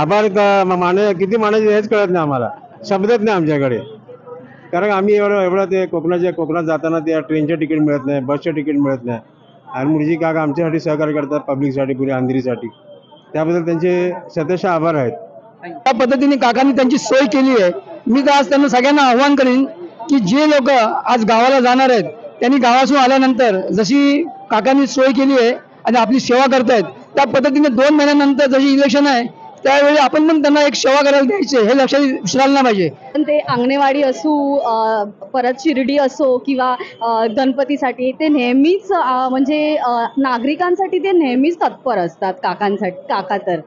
आभार का- माने किती मानायचे हेच कळत नाही आम्हाला. शब्दच नाही आमच्याकडे. कारण आम्ही एवढं एवढं ते कोकणाच्या कोकणात जाताना त्या ट्रेनचे तिकीट मिळत नाही बसचे तिकीट मिळत नाही. आणि मुळजी काका आमच्यासाठी सहकार्य करतात पब्लिकसाठी पुरी अंधेरीसाठी त्याबद्दल त्यांचे सदस्य आभार आहेत. त्या पद्धतीने काकांनी त्यांची सोय केली आहे. मी तर आज त्यांना सगळ्यांना आव्हान करीन की जे लोक आज गावाला जाणार आहेत त्यांनी गावासून आल्यानंतर जशी काकांनी सोय केली आहे आणि आपली सेवा करतायत त्या पद्धतीने दोन महिन्यानंतर जशी इलेक्शन आहे त्यावेळी आपण पण त्यांना एक सेवा करायला द्यायचे हे लक्षात विसरायला नाही पाहिजे. पण ते अंगणेवाडी असू अ, परत शिर्डी असो किंवा अ, गणपतीसाठी ते नेहमीच अ, म्हणजे अ, नागरिकांसाठी ते नेहमीच तत्पर असतात काकांसाठी काका तर.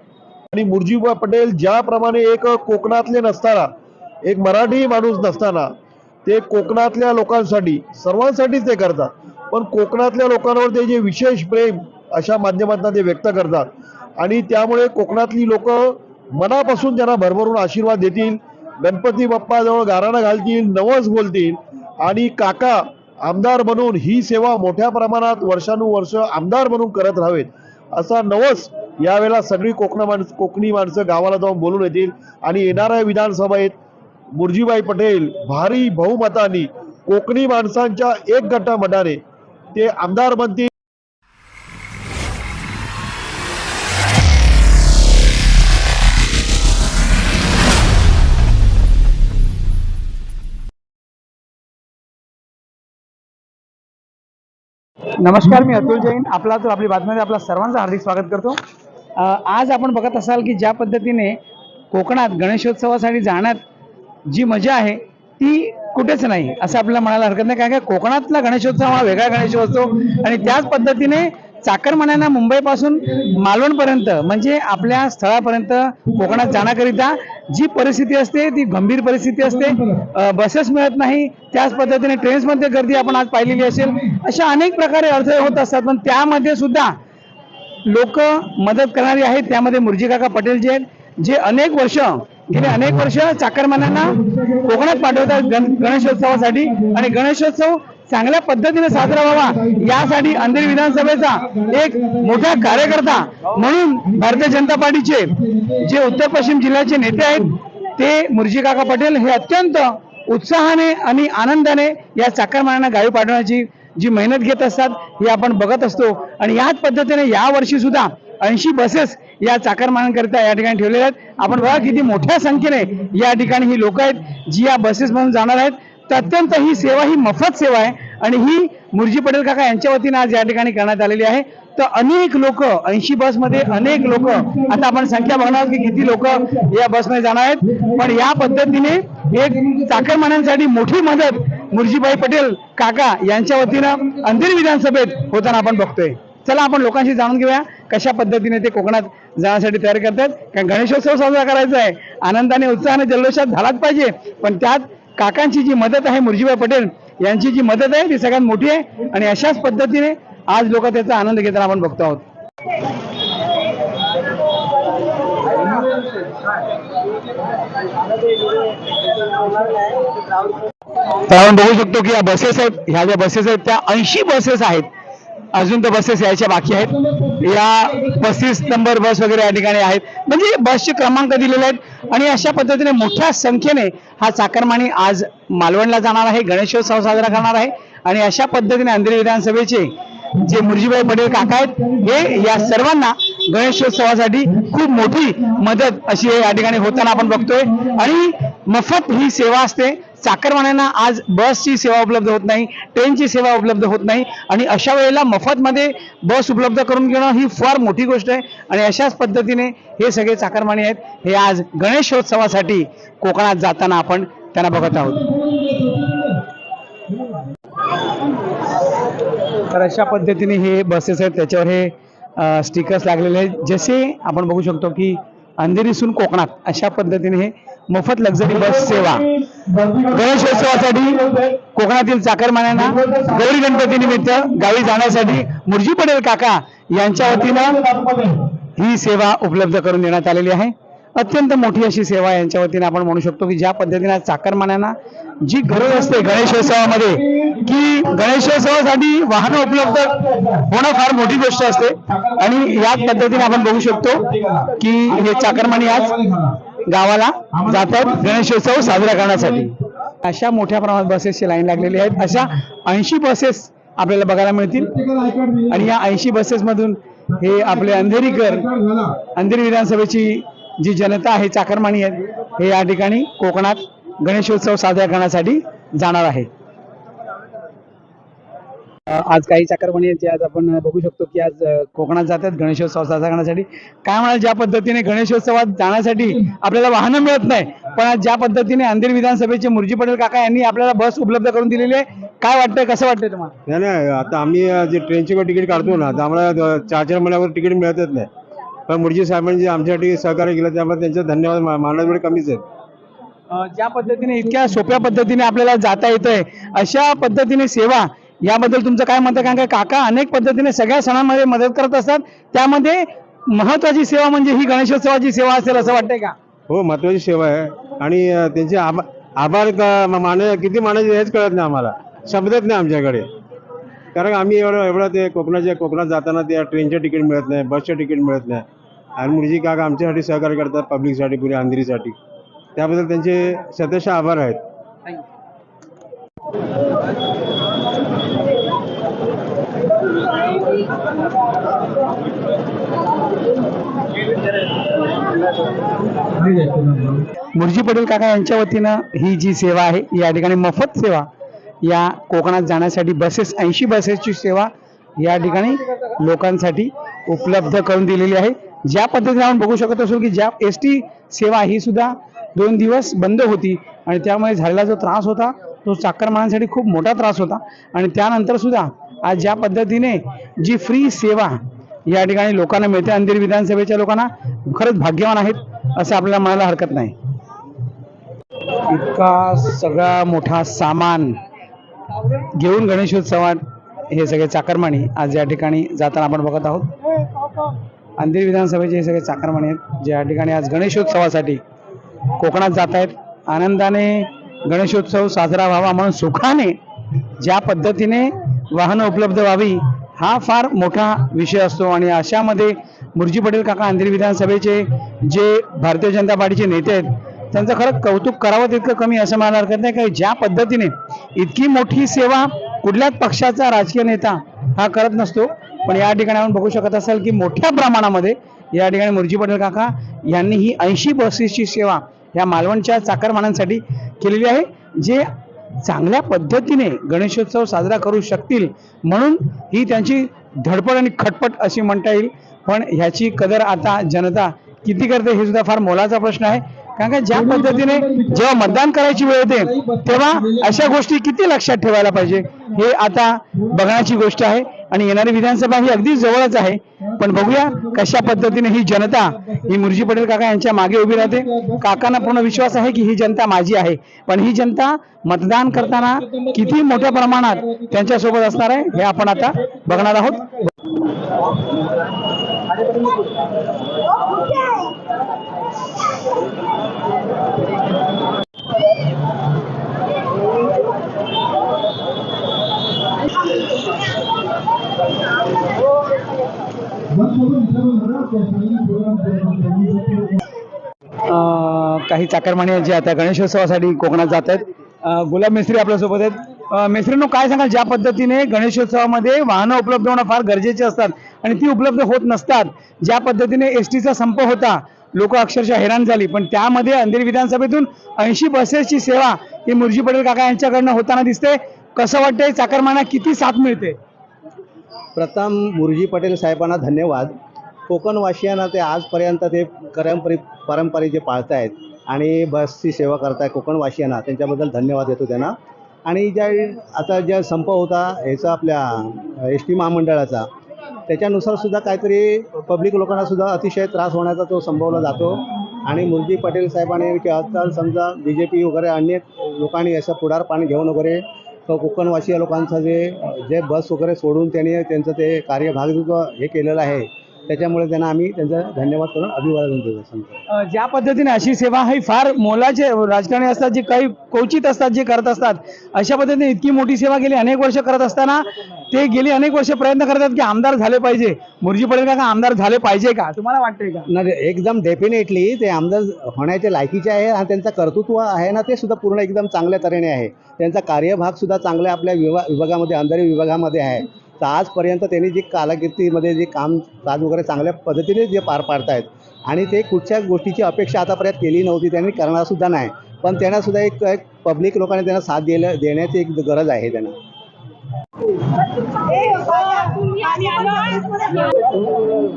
आणि मुरजीबा पटेल ज्याप्रमाणे एक कोकणातले नसताना एक मराठी माणूस नसताना ते कोकणातल्या लोकांसाठी सर्वांसाठीच ते करतात. पण कोकणातल्या लोकांवर ते जे विशेष प्रेम अशा माध्यमातून ते व्यक्त करतात. आणि त्यामुळे कोकणातली लोक मनापासून त्यांना भरभरून आशीर्वाद देतील गणपती बाप्पाजवळ गाराणं घालतील नवस बोलतील. आणि काका आमदार बनून ही सेवा मोठ्या प्रमाणात वर्षानुवर्ष आमदार म्हणून करत राहावेत. असा नवस यावेळेला सगळी कोकण माणसं कोकणी माणसं गावाला जाऊन बोलून येतील. आणि येणाऱ्या विधानसभेत मुरजीबाई पटेल भारी बहुमतानी कोकणी माणसांच्या एक गटा मनाने ते आमदार बनतील. नमस्कार मी अतुल जैन. आपला तो आपली बातमीमध्ये आपला सर्वांचं हार्दिक स्वागत करतो. आज आपण बघत असाल की ज्या पद्धतीने कोकणात गणेशोत्सवासाठी जाण्यात जी मजा आहे ती कुठेच नाही. असं आपल्याला म्हणायला हरकत नाही. कारण का कोकणातला गणेशोत्सव हा वेगळा गणेशोत्सव आणि त्याच पद्धतीने चाकरमान्यांना मुंबईपासून मालवणपर्यंत म्हणजे आपल्या स्थळापर्यंत कोकणात जाण्याकरिता जी परिस्थिती असते ती गंभीर परिस्थिती असते. बसेस मिळत नाही. त्याच पद्धतीने ट्रेन्समध्ये गर्दी आपण आज पाहिलेली असेल. अशा अनेक प्रकारे अडथळे होत असतात. पण त्यामध्ये सुद्धा लोक मदत करणारी आहेत. त्यामध्ये मुरजीकाका पटेल जे आहेत जे अनेक वर्ष गेले अनेक वर्ष चाकरमान्यांना कोकणात पाठवतात गण गणेशोत्सवासाठी. आणि गणेशोत्सव चांगल्या पद्धतीने साजरा व्हावा. यासाठी अंधेरी विधानसभेचा एक मोठा कार्यकर्ता म्हणून भारतीय जनता पार्टीचे जे उत्तर पश्चिम जिल्ह्याचे नेते आहेत ते मुर्जी काका पटेल हे अत्यंत उत्साहाने आणि आनंदाने या चाकरमान्यांना गावी पाठवण्याची जी मेहनत घेत असतात हे आपण बघत असतो. आणि याच पद्धतीने या वर्षी सुद्धा ऐंशी बसेस या चाकरमान्यांकरिता या ठिकाणी ठेवलेल्या आहेत. आपण बघा किती मोठ्या संख्येने या ठिकाणी ही लोक आहेत जी या बसेसमधून जाणार आहेत. तर अत्यंत ही सेवा ही मफत सेवा आहे. आणि ही मुरजी पटेल काका यांच्या वतीनं आज या ठिकाणी करण्यात आलेली आहे. तर अनेक लोक ऐंशी बसमध्ये अनेक लोक आता आपण संख्या बघणार की किती लोक या बसमध्ये जाणार आहेत. पण या पद्धतीने एक चाकरमान्यांसाठी मोठी मदत मुरजीभाई पटेल काका यांच्या वतीनं अंधेरी विधानसभेत होताना आपण बघतोय. चला आपण लोकांशी जाणून घेऊया कशा पद्धतीने ते कोकणात जाण्यासाठी तयारी करतात. कारण गणेशोत्सव साजरा करायचा आहे. आनंदाने उत्साहाने जल्लोषात झालाच पाहिजे. पण त्यात काकांची जी मदत आहे मुर्जीभाई पटेल यांची जी मदत आहे ती सगळ्यात मोठी आहे. आणि अशाच पद्धतीने आज लोक त्याचा आनंद घेताना आपण बघतो आहोत. तर आपण बघू शकतो की या बसेस आहेत ह्या ज्या बसेस आहेत त्या ऐंशी बसेस आहेत. अजून तर बसेस यायच्या बाकी आहेत. या पस्तीस नंबर बस वगैरे या ठिकाणी आहेत. म्हणजे बसचे क्रमांक दिलेले आहेत आणि अशा पद्धतीने मोठ्या संख्येने हा चाकरमानी आज मालवणला जाणार आहे गणेशोत्सव साजरा करणार आहे. आणि अशा पद्धतीने अंधेरी विधानसभेचे जे मुरजीभाई पटेल काका आहेत हे या सर्वांना गणेशोत्सवासाठी खूप मोठी मदत अशी या ठिकाणी होताना आपण बघतोय. आणि मफत ही सेवा असते. चाकरमान्यांना आज बसची सेवा उपलब्ध होत नाही ट्रेनची सेवा उपलब्ध होत नाही आणि अशा वेळेला मफतमध्ये बस उपलब्ध करून घेणं ही फार मोठी गोष्ट आहे. आणि अशाच पद्धतीने हे सगळे चाकरमाने आहेत हे आज गणेशोत्सवासाठी कोकणात जाताना आपण त्यांना बघत आहोत. तर अशा पद्धतीने हे बसेस आहेत त्याच्यावर हे स्टिकर्स लागलेले आहेत. जसे आपण बघू शकतो की अंधेरीसून कोकणात अशा पद्धतीने हे मोफत लक्झरी बस सेवा. गणेशोत्सवासाठी कोकणातील चाकरमान्यांना गौरी गणपती निमित्त गावी जाण्यासाठी मुरजी पटेल काका यांच्या वतीनं ही सेवा उपलब्ध करून देण्यात आलेली आहे. अत्यंत मोठी अशी सेवा यांच्या वतीने आपण म्हणू शकतो की ज्या पद्धतीने चाकरमान्यांना जी गरज असते गणेशोत्सवामध्ये की गणेशोत्सवासाठी वाहनं उपलब्ध होणं फार मोठी गोष्ट असते. आणि याच पद्धतीने आपण बघू शकतो की हे चाकरमानी आज गावाला जातात गणेशोत्सव साजरा करण्यासाठी. अशा मोठ्या प्रमाणात बसेसची लाईन लागलेली आहेत. अशा ऐंशी बसेस आपल्याला बघायला मिळतील. आणि या ऐंशी बसेस मधून हे आपले अंधेरीकर अंधेरी विधानसभेची जी जनता आहे चाकरमानी आहेत हे या ठिकाणी कोकणात गणेशोत्सव साजरा करण्यासाठी जाणार आहे अ, आज काही जे आज आपण बघू शकतो की आज कोकणात जातात गणेशोत्सव साजरा करण्यासाठी. काय म्हणाल ज्या पद्धतीने गणेशोत्सवात जाण्यासाठी आपल्याला वाहनं मिळत नाही पण आज ज्या पद्धतीने अंधेरी विधानसभेचे मुरजी पटेल काका यांनी आपल्याला बस उपलब्ध करून दिलेली आहे काय वाटतंय कसं वाटतंय तुम्हाला? नाही नाही आता आम्ही जे ट्रेनची तिकीट काढतो ना तर आम्हाला चार चार महिन्यावर तिकीट मिळतच नाही. पण मुरजी साहेबांनी जे आमच्यासाठी सहकार्य केलं त्यामुळे त्यांचे धन्यवाद मा- मानण्यात वेळ कमीच आहेत. ज्या पद्धतीने इतक्या सोप्या पद्धतीने आपल्याला जाता येतंय अशा पद्धतीने सेवा याबद्दल तुमचं काय मत आहे? कारण का काका अनेक पद्धतीने सगळ्या सणांमध्ये मदत करत असतात. त्यामध्ये महत्वाची सेवा म्हणजे ही गणेशोत्सवाची सेवा असेल असं वाटतंय का? हो महत्वाची सेवा आहे. आणि त्यांचे आभा आभार माने किती मानायचे हेच कळत नाही आम्हाला. शब्दच नाही आमच्याकडे. कारण आम्ही एवढं एवढं ते कोकणाच्या कोकणात जाताना त्या ट्रेनचे तिकीट मिळत नाही बसचे तिकीट मिळत नाही. आणि मुरजी काका आमच्यासाठी सहकार्य करतात पब्लिकसाठी पुऱ्या अंधेरीसाठी त्याबद्दल त्यांचे सतत आभार आहेत. मुरजी पटेल काका यांच्या वतीनं ही जी सेवा आहे या ठिकाणी मोफत सेवा या कोकणात जाण्यासाठी बसेस ऐंशी बसेसची सेवा या ठिकाणी लोकांसाठी उपलब्ध करून दिलेली आहे. ज्या पद्धतीने आपण बघू शकत असो की ज्या एस टी सेवा ही सुद्धा दोन दिवस बंद होती आणि त्यामुळे झालेला जो त्रास होता तो चाकरमानांसाठी खूप मोठा त्रास होता. आणि त्यानंतर सुद्धा आज ज्या पद्धतीने जी फ्री सेवा या ठिकाणी लोकांना मिळते. अंधेरी विधानसभेच्या लोकांना खरंच भाग्यवान आहेत असं आपल्याला म्हणायला हरकत नाही. इतका सगळा मोठा सामान घेऊन गणेशोत्सवात हे सगळे चाकरमानी आज या ठिकाणी जाताना आपण बघत आहोत. अंधेरी विधानसभेचे हे सगळे चाकरमानी आहेत ज्या ठिकाणी आज गणेशोत्सवासाठी कोकणात जात आहेत. आनंदाने गणेशोत्सव साजरा व्हावा म्हणून सुखाने ज्या पद्धतीने वाहनं उपलब्ध व्हावी हा फार मोठा विषय असतो आणि अशामध्ये मुरजी पटेल काका अंधेरी विधानसभेचे जे भारतीय जनता पार्टीचे नेते आहेत त्यांचं खरं कौतुक करावं तितकं कमी असं मला हरकत नाही. कारण ज्या पद्धतीने इतकी मोठी सेवा कुठल्याच पक्षाचा राजकीय नेता हा करत नसतो. पण या ठिकाणी आपण बघू शकत असाल की मोठ्या प्रमाणामध्ये या ठिकाणी मुरजी पटेल काका यांनी ही ऐंशी बसेसची सेवा या मालवणच्या चाकरमानांसाठी केलेली आहे जे चांगल्या पद्धतीने गणेशोत्सव साजरा करू शकतील म्हणून ही त्यांची धडपड आणि खटपट अशी म्हणता येईल. पण ह्याची कदर आता जनता किती करते हे सुद्धा फार मोलाचा प्रश्न आहे. कारण का ज्या पद्धतीने जेव्हा मतदान करायची वेळ येते तेव्हा अशा गोष्टी किती लक्षात ठेवायला पाहिजे हे आता बघण्याची गोष्ट आहे. आणि येणारी विधानसभा ही अगदी जवळच आहे. पण बघूया कशा पद्धतीने ही जनता ही मुरजी पटेल काका यांच्या मागे उभी राहते. काकांना पूर्ण विश्वास आहे की ही जनता माझी आहे. पण ही जनता मतदान करताना किती मोठ्या प्रमाणात त्यांच्यासोबत असणार आहे हे आपण आता बघणार आहोत. काही चाकरमाने जे आता गणेशोत्सवासाठी कोकणात जात आहेत. गुलाब मिस्त्री आपल्यासोबत आहेत. अं, मिस्त्रीनो काय सांगाल? ज्या पद्धतीने गणेशोत्सवामध्ये वाहनं उपलब्ध होणं फार गरजेचे असतात आणि ती उपलब्ध होत नसतात ज्या पद्धतीने एस टीचा संप होता लोक अक्षरशः हैराण झाली. पण त्यामध्ये अंधेरी विधानसभेतून ऐंशी बसेसची सेवा ही मुरजी पटेल काका यांच्याकडनं होताना दिसते. कसं वाटतंय? चाकरमाना किती साथ मिळते? प्रथम मुरजी पटेल साहेबांना धन्यवाद. कोकणवासियांना ते आजपर्यंत ते करंपरी परंपरे जे पाळतायत आणि बसची सेवा करताय कोकणवासियांना त्यांच्याबद्दल धन्यवाद देतो त्यांना. आणि ज्या आता ज्या संप होता ह्याचा आपल्या एस टी महामंडळाचा त्याच्यानुसार सुद्धा काहीतरी पब्लिक लोकांना सुद्धा अतिशय त्रास होण्याचा तो संभवला जातो. आणि मुलजी पटेल साहेबांनी किंवा आजकाल समजा बी जे पी वगैरे अनेक लोकांनी असं पुढारपण घेऊन वगैरे कोकणवासीय लोकांचं जे जे बस वगैरे सोडून त्यांनी त्यांचं ते कार्यभाग हे केलेलं आहे. त्याच्यामुळे त्यांना आम्ही त्यांचा धन्यवाद करून अभिवादन देतो अ, ज्या पद्धतीने अशी सेवा ही फार मोलाचे राजकारणी असतात जे काही क्वचित असतात जे करत असतात अशा पद्धतीने इतकी मोठी सेवा गेली अनेक वर्ष करत असताना ते गेली अनेक वर्ष प्रयत्न करतात की आमदार झाले पाहिजे. मुरजी पटेल काका आमदार झाले पाहिजे का? तुम्हाला वाटतंय का? नाही एकदम डेफिनेटली ते आमदार होण्याचे लायकीचे आहे आणि त्यांचं कर्तृत्व आहे ना ते सुद्धा पूर्ण एकदम चांगल्या तऱ्हेने आहे. त्यांचा कार्यभाग सुद्धा चांगल्या आपल्या विभा विभागामध्ये अंधारी विभागामध्ये आहे. तर आजपर्यंत त्यांनी जी कालाकीर्तीमध्ये जे काम काज वगैरे चांगल्या पद्धतीने जे पार पाडतायत आणि ते कुठच्या गोष्टीची अपेक्षा आतापर्यंत केली नव्हती त्यांनी करणारसुद्धा नाही. पण त्यांनासुद्धा एक एक पब्लिक लोकांनी त्यांना साथ दिल्या देण्याची एक गरज आहे त्यांना.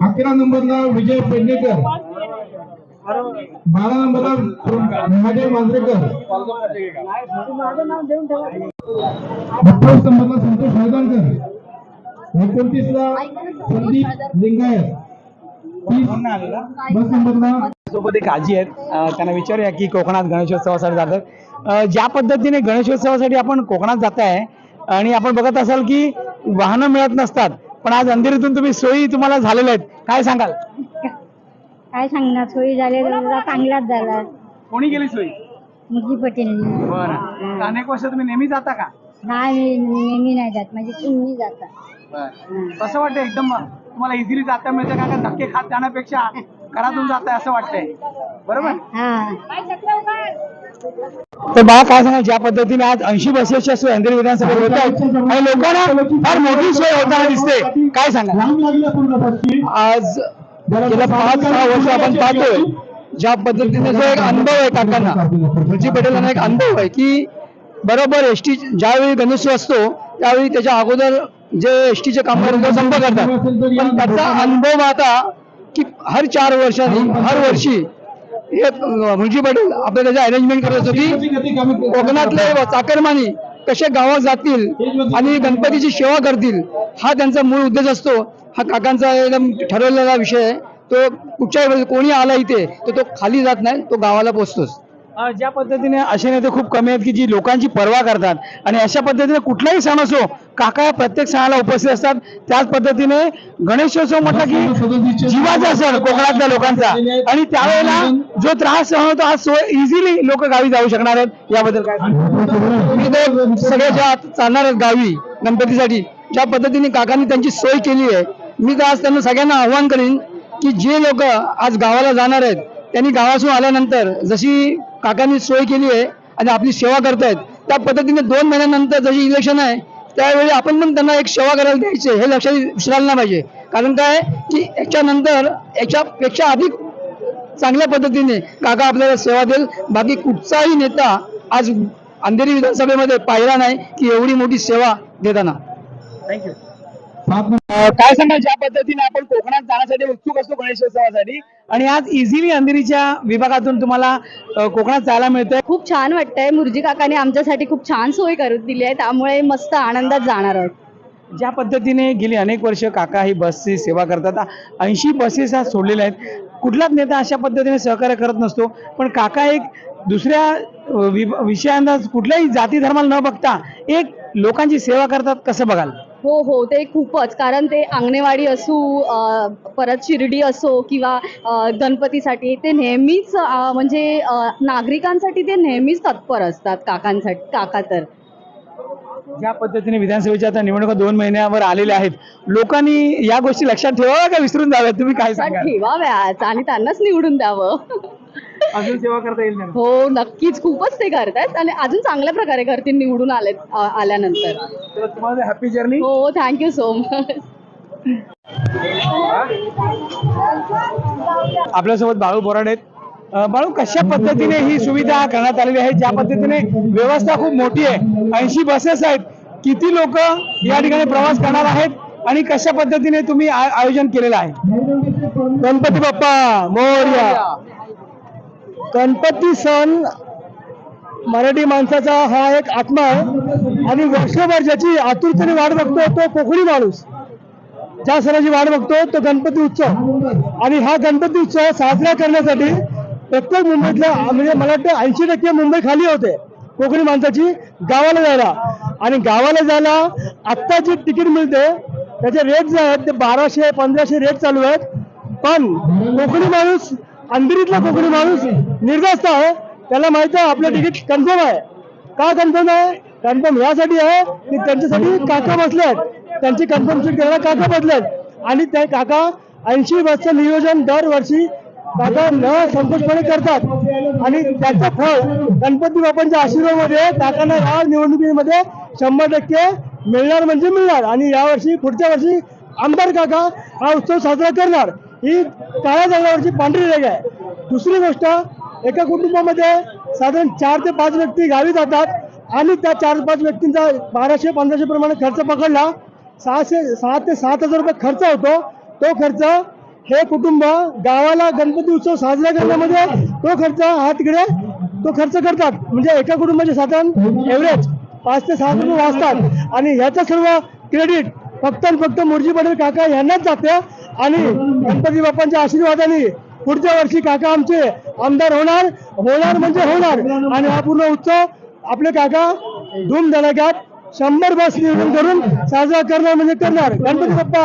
अकरा नंबरला विजय पेडणेकर. बारा नंबरला महादेव मांजरेकर. अठ्ठावीस नंबरला संतोष मैदानकर. एकोणतीसला संदीप लिंगायत. बस सोबत एक आजी आहेत. त्यांना विचारूया की कोकणात गणेशोत्सवासाठी जातात. ज्या पद्धतीने गणेशोत्सवासाठी आपण कोकणात जाताय आणि आपण बघत असाल की वाहनं मिळत नसतात पण आज अंधेरीतून तुम्ही सोयी तुम्हाला झालेल्या आहेत. काय सांगाल? काय सांगणार? सोयी झाले तर चांगलाच झाला कोणी गेली सोयी? मुरजी पटेलनी. बरं. अनेक वर्ष तुम्ही नेहमी जाता का? नाही नेहमी नाही जात. माझी तुम्ही जाता. कसं वाटतं एकदम? तुम्हाला इझिली जाता मिळतं का? का धक्के खात जाण्यापेक्षा घरातून जात आहे असं वाटतंय. बरोबर? तर बा काय सांगा ज्या पद्धतीने आज ऐंशी बसेसच्या सोय अंधेरी विधानसभेत होत आहेत आणि लोकांना फार मोठी सोय होताना दिसते. काय सांगा आज गेल्या पाच सहा वर्ष आपण पाहतोय ज्या पद्धतीने जो एक अनुभव आहे काकांना रुची पटेलांना एक अनुभव आहे की बरोबर एस टी ज्यावेळी गणेशोत्सव असतो त्यावेळी त्याच्या अगोदर जे एस टीचे कामगार संप करतात. पण त्याचा अनुभव आता की हर चार वर्षांनी हर वर्षी हे मुंजी पटेल आपल्या त्याची अरेंजमेंट करत असतो की कोकणातले चाकरमानी कसे गावात जातील आणि गणपतीची सेवा करतील हा त्यांचा मूळ उद्देश असतो. हा काकांचा एकदम ठरवलेला विषय आहे. तो कुठच्याही कोणी आला इथे तर तो खाली जात नाही तो गावाला पोचतोच. ज्या पद्धतीने असे नेते खूप कमी आहेत की जी लोकांची पर्वा करतात आणि अशा पद्धतीने कुठलाही सण असो काका प्रत्येक सणाला उपस्थित असतात. त्याच पद्धतीने गणेशोत्सव म्हटलं की जीवाचा सण कोकणातल्या लोकांचा. आणि त्यावेळेला जो त्रास सहन होतो आज इझिली लोक गावी जाऊ शकणार आहेत. याबद्दल काय मी सगळे ज्या चालणार आहेत गावी गणपतीसाठी ज्या पद्धतीने काकांनी त्यांची सोय केली आहे. मी तर आज त्यांना सगळ्यांना आव्हान करीन की जे लोक आज गावाला जाणार आहेत त्यांनी गावासून आल्यानंतर जशी काकांनी सोय केली आहे आणि आपली सेवा करतायत. त्या पद्धतीने दोन महिन्यानंतर जशी इलेक्शन आहे त्यावेळी आपण पण त्यांना एक सेवा करायला द्यायचे हे लक्षात विसरायला नाही पाहिजे. कारण काय? की याच्यानंतर याच्यापेक्षा अधिक चांगल्या पद्धतीने काका आपल्याला सेवा देईल. बाकी कुठचाही नेता आज अंधेरी विधानसभेमध्ये पाहिला नाही की एवढी मोठी सेवा देताना. थँक्यू काय सांगाल? ज्या पद्धतीने आपण कोकणात जाण्यासाठी उत्सुक असतो गणेशोत्सवासाठी आणि आज इझिली अंधेरीच्या विभागातून तुम्हाला कोकणात जायला मिळतंय. खूप छान वाटतंय. मुरजी काकाने आमच्यासाठी खूप छान सोय करून दिली आहे. त्यामुळे मस्त आनंदात जाणार आहोत. ज्या पद्धतीने गेली अनेक वर्ष काका ही बसची सेवा करतात. ऐंशी बसेस आज सोडलेल्या आहेत. कुठलाच नेता अशा पद्धतीने सहकार्य करत नसतो. पण काका एक दुसऱ्या विषयांना कुठल्याही जाती धर्माला न बघता एक लोकांची सेवा करतात. कसं बघाल? हो हो ते खूपच. कारण ते अंगणेवाडी असू परत शिर्डी असो किंवा गणपतीसाठी ते नेहमीच म्हणजे नागरिकांसाठी ते नेहमीच तत्पर असतात काकांसाठी काका तर. ज्या पद्धतीने विधानसभेच्या आता निवडणुका दोन महिन्यावर आलेल्या आहेत लोकांनी या गोष्टी लक्षात ठेवाव्या का विसरून जाव्यात? तुम्ही काय सांगा ठेवाव्याच आणि त्यांनाच निवडून द्यावं. अजून सेवा करता येईल त्यांना. हो नक्कीच. खूपच ते करतायत आणि अजून चांगल्या प्रकारे करतील निवडून आले आ- आल्यानंतर. तर तुम्हाला हॅपी जर्नी हो थँक्यू सो मच आपल्यासोबत बाळू बोराड आहेत. अं, बाळू कशा पद्धतीने ही सुविधा करण्यात आलेली आहे? ज्या पद्धतीने व्यवस्था खूप मोठी आहे. ऐंशी बसेस आहेत. किती लोक या ठिकाणी प्रवास करणार आहेत? आणि कशा पद्धतीने तुम्ही आ- आयोजन केलेलं आहे? गणपती बाप्पा मोरया. गणपती सण मराठी माणसाचा हा एक आत्मा आहे. आणि वर्षभर ज्याची आतुरतेने वाट बघतो तो कोकणी माणूस. ज्या सणाची वाट बघतो तो गणपती उत्सव. आणि हा गणपती उत्सव साजरा करण्यासाठी प्रत्येक मुंबईतल्या म्हणजे मला वाटतं ऐंशी टक्के मुंबई खाली होते कोकणी माणसाची गावाला जायला. आणि गावाला जायला आत्ता जी तिकीट मिळते त्याचे रेट जे आहेत ते बाराशे पंधराशे रेट चालू आहेत. पण कोकणी माणूस अंधेरीतला कोकणी माणूस निर्धास्त आहे. त्याला माहीत आहे आपलं तिकीट कन्फर्म आहे. का कन्फर्म आहे? कन्फर्म यासाठी आहे की त्यांच्यासाठी काका बसले आहेत. त्यांची कन्फर्म सीट द्यायला काका बसले आहेत. आणि ते काका ऐंशी बसचं नियोजन दरवर्षी काका न संकोचपणे करतात. आणि त्याचं फळ गणपती बाप्पांच्या आशीर्वादामध्ये काकांना या निवडणुकीमध्ये शंभर टक्के मिळणार म्हणजे मिळणार. आणि यावर्षी पुढच्या वर्षी आमदार काका हा उत्सव साजरा करणार. ही काळ्या जंगलावरची पांढरी रेग आहे. दुसरी गोष्ट एका कुटुंबामध्ये साधारण चार ते पाच व्यक्ती गावी जातात आणि त्या चार पाच व्यक्तींचा बाराशे पंधराशे प्रमाणे खर्च पकडला. सहाशे सहा ते सात हजार रुपये खर्च होतो. तो खर्च हे कुटुंब गावाला गणपती उत्सव साजरा करण्यामध्ये तो खर्च हा तिकडे तो खर्च करतात. म्हणजे एका कुटुंबाचे साधारण एव्हरेज पाच ते सहा रुपये वाचतात. आणि ह्याचं सर्व क्रेडिट फक्त आणि फक्त मुरजी पटेल काका यांनाच जाते आणि गणपती बाप्पांच्या आशीर्वादाने पुढच्या वर्षी काका आमचे आमदार होणार होणार म्हणजे होणार. आणि हा पूर्ण उत्सव आपले काका धूमधडाक्यात शंभर बस नियोजन करून साजरा करणार म्हणजे करणार. गणपती बाप्पा!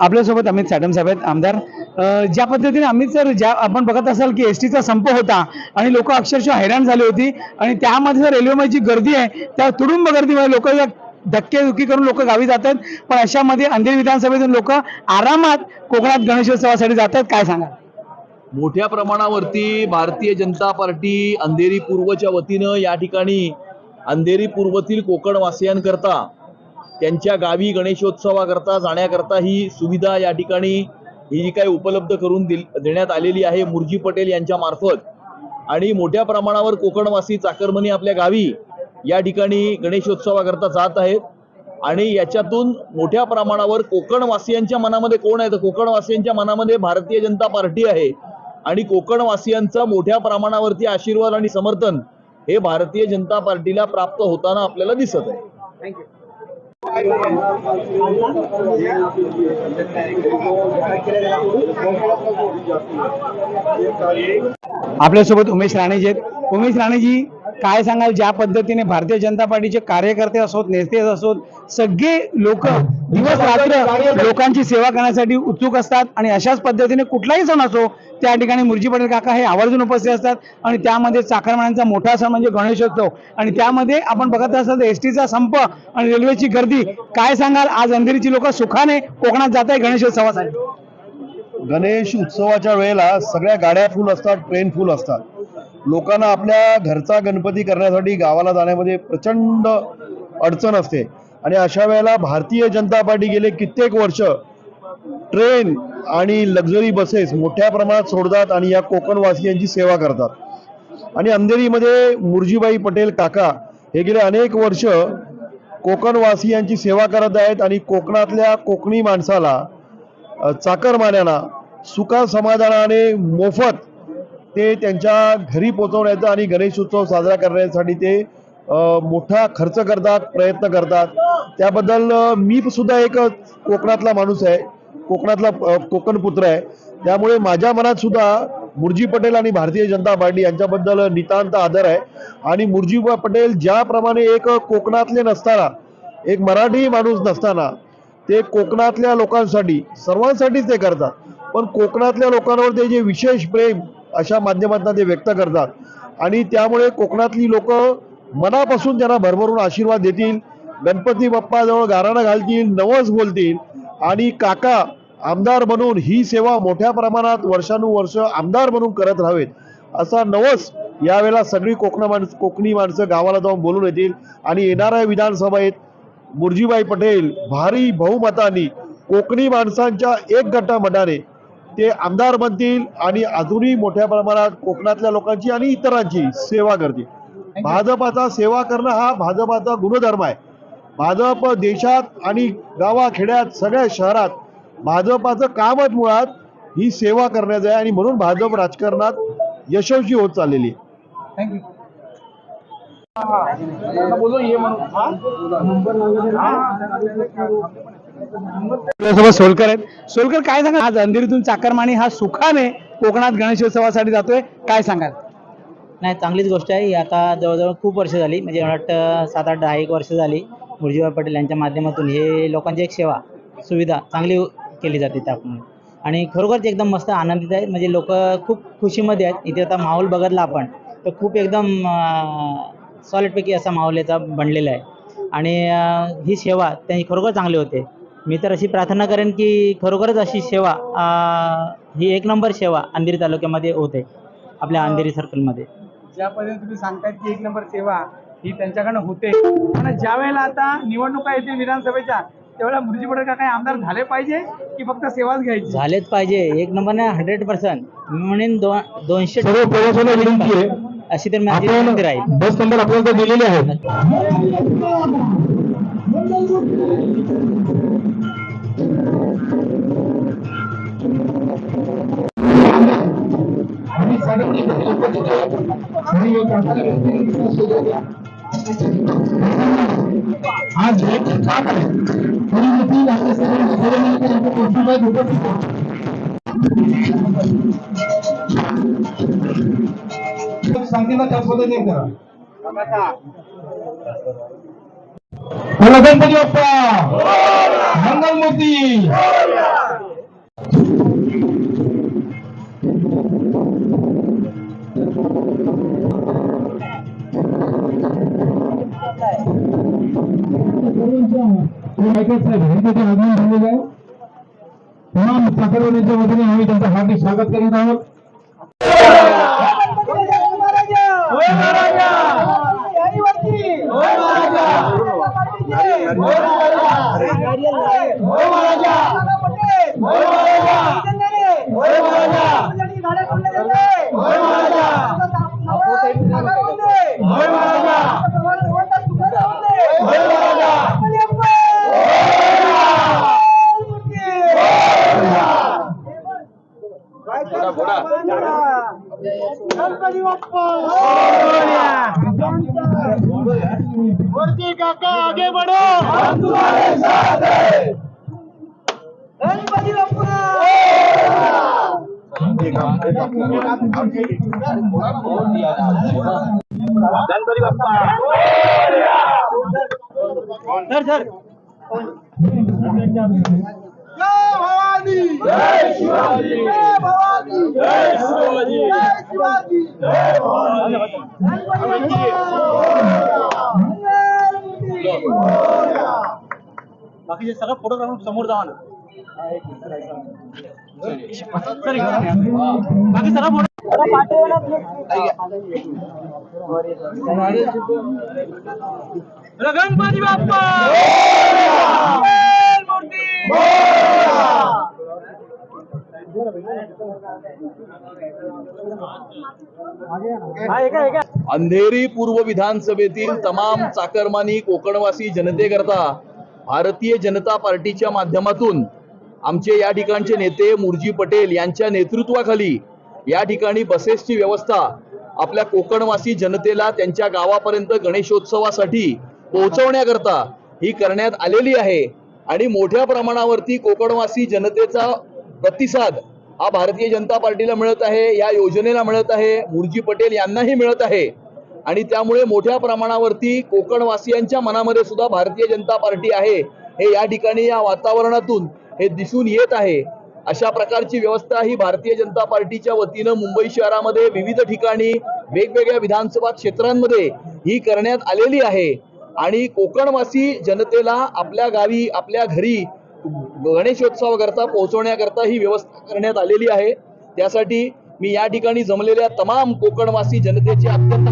आपल्यासोबत अमित साटम साहेब आहेत. आमदार ज्या पद्धतीने अमित सर ज्या आपण बघत असाल की एस टीचा संप होता आणि लोक अक्षरशः हैराण झाली होती आणि त्यामध्ये जर रेल्वेमध्ये जी गर्दी आहे त्या तुडुंब गर्दीमध्ये लोक धक्केदुक्की करून लोक गावी जातात पण अशामध्ये अंधेरी विधानसभेतून लोक आरामात कोकणात गणेशोत्सवासाठी जातात काय सांगा मोठ्या प्रमाणावरती भारतीय जनता पार्टी अंधेरी पूर्वच्या वतीनं या ठिकाणी अंधेरी पूर्वतील कोकणवासियांकरता त्यांच्या गावी गणेशोत्सवाकरता जाण्याकरता ही सुविधा या ठिकाणी ही जी काही उपलब्ध करून दिल देण्यात आलेली आहे मुरजी पटेल यांच्या मार्फत. आणि मोठ्या प्रमाणावर कोकणवासी चाकरमनी आपल्या गावी या ठिकाणी गणेशोत्सवाकरता जात आहेत. आणि याच्यातून मोठ्या प्रमाणावर कोकणवासियांच्या मनामध्ये कोण आहे? तर कोकणवासियांच्या मनामध्ये भारतीय जनता पार्टी आहे. आणि कोकणवासियांचा मोठ्या प्रमाणावरती आशीर्वाद आणि समर्थन हे भारतीय जनता पार्टीला प्राप्त होताना आपल्याला दिसत आहे. थँक्यू आपल्यासोबत उमेश राणेजी आहेत. उमेश राणेजी काय सांगाल? ज्या पद्धतीने भारतीय जनता पार्टीचे कार्यकर्ते असोत नेते असोत सगळे लोक दिवस रात्र लोकांची सेवा करण्यासाठी उत्सुक असतात आणि अशाच पद्धतीने कुठलाही सण असो त्या ठिकाणी मुरजी पटेल काका हे आवर्जून उपस्थित असतात आणि त्यामध्ये चाकरमान्यांचा मोठा सण म्हणजे गणेशोत्सव. आणि त्यामध्ये आपण बघत असतात एस टीचा संप आणि रेल्वेची गर्दी. काय सांगाल? आज अंधेरीची लोक सुखाने कोकणात जात आहे गणेशोत्सवासाठी. गणेश उत्सवाच्या वेळेला सगळ्या गाड्या फुल असतात ट्रेन फुल असतात. लोकांना आपल्या घरचा गणपती करण्यासाठी गावाला जाण्यामध्ये प्रचंड अडचण असते. आणि अशा वेळेला भारतीय जनता पार्टी गेले कित्येक वर्ष ट्रेन आणि लक्झरी बसेस मोठ्या प्रमाणात सोडतात आणि या कोकणवासियांची सेवा करतात. आणि अंधेरीमध्ये मुरजीबाई पटेल काका हे गेले अनेक वर्ष कोकणवासियांची सेवा करत आहेत आणि कोकणातल्या कोकणी माणसाला चाकरमान्यांना सुखा समाधानाने मोफत ते त्यांच्या घरी पोचवण्याचं आणि गणेश उत्सव साजरा करण्यासाठी ते मोठा खर्च करतात प्रयत्न करतात. त्याबद्दल मी सुद्धा एक कोकणातला माणूस आहे. कोकणातला कोकण पुत्र आहे. त्यामुळे माझ्या मनात सुद्धा मुरजी पटेल आणि भारतीय जनता पार्टी यांच्याबद्दल नितांत आदर आहे. आणि मुरजी पटेल ज्याप्रमाणे एक कोकणातले नसताना एक मराठी माणूस नसताना ते कोकणातल्या लोकांसाठी सर्वांसाठीच ते करतात. पण कोकणातल्या लोकांवर ते जे विशेष प्रेम अशा माध्यमातून ते व्यक्त करतात. आणि त्यामुळे कोकणातली लोक मनापासून त्यांना भरभरून आशीर्वाद देतील. गणपती बाप्पाजवळ गाराणं घालतील नवस बोलतील. आणि काका आमदार बनून ही सेवा मोठ्या प्रमाणात वर्षानुवर्ष आमदार बनून करत राहावेत. असा नवस यावेळेला सगळी कोकण माणसं कोकणी माणसं गावाला जाऊन बोलून येतील. आणि येणाऱ्या विधानसभेत मुरजीबाई पटेल भारी बहुमताने कोकणी माणसांच्या एक गटा मनाने ते आमदार बनतील आणि अजूनही मोठ्या प्रमाणात कोकणातल्या लोकांची आणि इतरांची सेवा करतील. भाजपाचा सेवा करणं हा भाजपाचा गुणधर्म आहे. भाजप देशात आणि गावाखेड्यात सगळ्या शहरात भाजपाचं कामच मुळात ही सेवा करण्याचं आहे आणि म्हणून भाजप राजकारणात यशस्वी होत चाललेली आहे. सोलकर आहेत. सोलकर काय सांगा आज अंधेरीतून चाकरमानी हा सुखाने कोकणात गणेशोत्सवासाठी जातोय. काय सांगाल? नाही चांगलीच गोष्ट आहे. ही आता जवळजवळ खूप वर्ष झाली. म्हणजे मला वाटतं सात आठ दहा एक वर्ष झाली मुरजीभाई पटेल यांच्या माध्यमातून हे लोकांची एक सेवा सुविधा चांगली केली जाते त्यामुळे. आणि खरोखरच एकदम मस्त आनंदित आहे. म्हणजे लोक खूप खुशीमध्ये आहेत. इथे आता माहोल बघितला आपण तर खूप एकदम सॉलिडपैकी असा माहोल याचा बनलेला आहे. आणि ही सेवा त्यांनी खरोखर चांगली होते. मी तर अशी प्रार्थना करेन की खरोखरच अशी सेवा ही एक नंबर सेवा अंधेरी तालुक्यामध्ये होते. आपल्या अंधेरी सर्कलमध्ये ज्या पद्धतीने तुम्ही सांगतायत की एक नंबर सेवा ही त्यांच्याकडनं होते. पण ज्या वेळेला आता निवडणुका येतील विधानसभेच्या त्यावेळेला मुरजी पटेल काय आमदार झाले पाहिजे की फक्त सेवाच घ्यायची? झालेच पाहिजे. एक नंबर नाही हंड्रेड पर्सेंट म्हणेन दो दोनशे सर्व प्रवाशांना विनंती आहे. अशी तर माझी विनंती राहील. बस नंबर आपल्याला दिलेले आहेत. आज एक काम आहे तरी देखील आपल्या सर्व सर्वांना आपल्या कुटुंबात उपस्थित आहे. सांगतील ना त्याच पद्धतीने करा बोला गणपती बाप्पा मंगलमूर्ती તમામ મુસાફરોને જે વધીને હું તમને હાર્દિક સ્વાગત કરી રહ્યો મહારાજા आगमन झालेलं आहे तमाम चाकरवाडीच्या वतीने आम्ही त्यांचं हार्दिक स्वागत करीत आहोत बाकीचे सगळं फोटोग्राफर समोर जाऊन बाकी सगळं फोटो गणपती बाप्पा! अंधेरी पूर्व विधानसभेतील तमाम चाकरमानी कोकणवासी जनतेकरता भारतीय जनता पार्टीच्या माध्यमातून आमचे या ठिकाणचे नेते मुरजी पटेल यांच्या नेतृत्वाखाली या ठिकाणी बसेसची व्यवस्था आपल्या कोकणवासी जनतेला त्यांच्या गावापर्यंत गणेशोत्सवासाठी पोहोचवण्याकरता ही करण्यात आलेली आहे. आणि मोठ्या प्रमाणावरती कोकणवासी जनतेचा प्रतिसाद हा भारतीय जनता पार्टीला मिळत आहे या योजनेला मिळत आहे मुरजी पटेल यांनाही मिळत आहे. आणि त्यामुळे मोठ्या प्रमाणावरती कोकणवासियांच्या मनामध्ये सुद्धा भारतीय जनता पार्टी आहे. हे या ठिकाणी या वातावरणातून हे दिसून येत आहे. अशा प्रकारची व्यवस्था ही भारतीय जनता पार्टीच्या वतीनं मुंबई शहरामध्ये विविध ठिकाणी वेगवेगळ्या विधानसभा क्षेत्रांमध्ये ही करण्यात आलेली आहे. आणि कोकणवासी जनतेला आपल्या गावी आपल्या घरी गणेशोत्सवाकरता पोहोचवण्याकरता ही व्यवस्था करण्यात आलेली आहे. त्यासाठी मी या ठिकाणी जमलेल्या तमाम कोकणवासी जनतेचे अत्यंत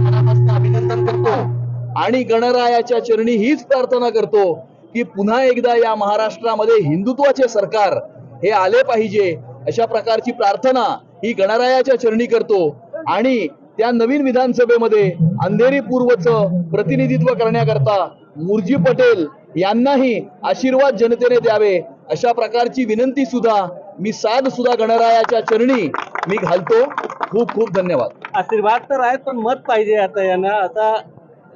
करतो. आणि गणरायाच्या चरणी हीच प्रार्थना करतो की पुन्हा एकदा या महाराष्ट्रामध्ये हिंदुत्वाचे सरकार हे आले पाहिजे. अशा प्रकारची प्रार्थना ही गणरायाच्या चरणी करतो. आणि त्या नवीन विधानसभेमध्ये अंधेरी पूर्वचं प्रतिनिधित्व करण्याकरता मुरजी पटेल यांनाही आशीर्वाद जनतेने द्यावे. अशा प्रकारची विनंती सुद्धा मी साध सुद्धा गणरायाच्या चरणी मी घालतो. खूप खूप धन्यवाद. आशीर्वाद तर आहेत पण मत पाहिजे आता यांना. आता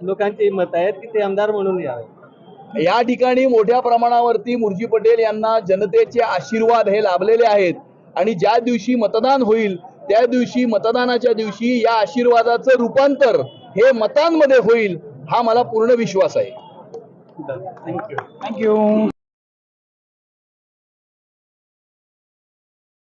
लोकांची मत आहेत की ते आमदार म्हणून यावे. या ठिकाणी मोठ्या प्रमाणावरती मुरजी पटेल यांना जनतेचे आशीर्वाद हे लाभलेले आहेत. आणि ज्या दिवशी मतदान होईल त्या दिवशी मतदानाच्या दिवशी या आशीर्वादाचं रूपांतर हे मतांमध्ये होईल हा मला पूर्ण विश्वास आहे. थँक्यू